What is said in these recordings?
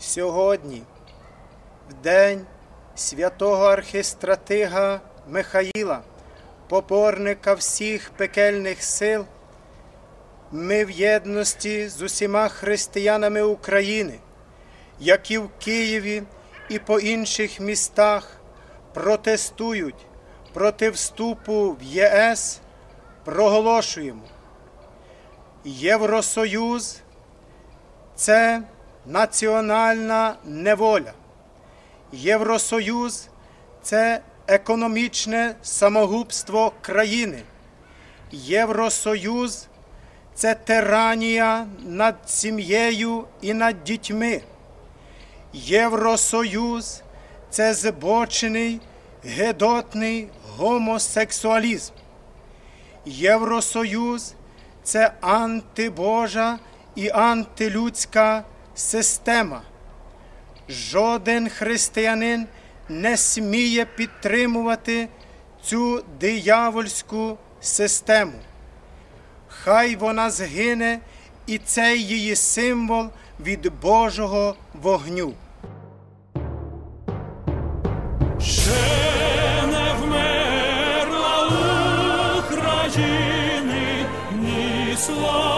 Сьогодні, в день святого архистратига Михаїла, поборника всіх пекельних сил, ми в єдності з усіма християнами України, які в Києві і по інших містах протестують проти вступу в ЄС, проголошуємо. Євросоюз це національна неволя. Євросоюз це економічне самогубство країни. Євросоюз це тиранія над сім'єю і над дітьми. Євросоюз це збочений, гедотний гомосексуалізм. Євросоюз це антибожа і антилюдська система. Жоден християнин не сміє підтримувати цю диявольську систему. Хай вона згине і цей її символ від Божого вогню. Ще не вмерла слава,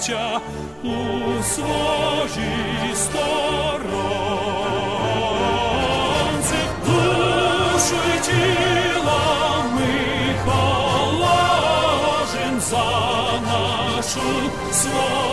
браття, у своїй сторонці, душу й тіло ми положим за нашу свободу.